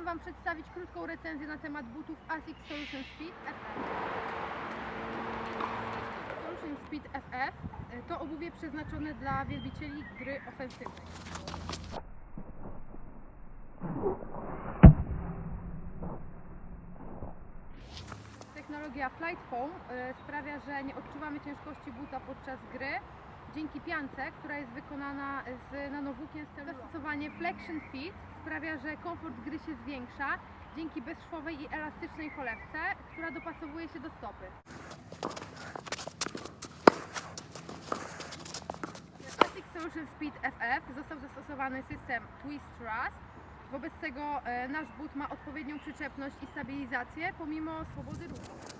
chciałabym Wam przedstawić krótką recenzję na temat butów ASICS Solution Speed FF. Solution Speed FF y, to obuwie przeznaczone dla wielbicieli gry ofensywnej. Technologia Flight Foam y, sprawia, że nie odczuwamy ciężkości buta podczas gry dzięki piance, która jest wykonana z nanowłókien stylu. Zastosowanie Flexion Fit sprawia, że komfort gry się zwiększa dzięki bezszwowej i elastycznej cholewce, która dopasowuje się do stopy. Classic Solution Speed FF został zastosowany system Twist Thrust. Wobec tego e, nasz but ma odpowiednią przyczepność i stabilizację pomimo swobody ruchu.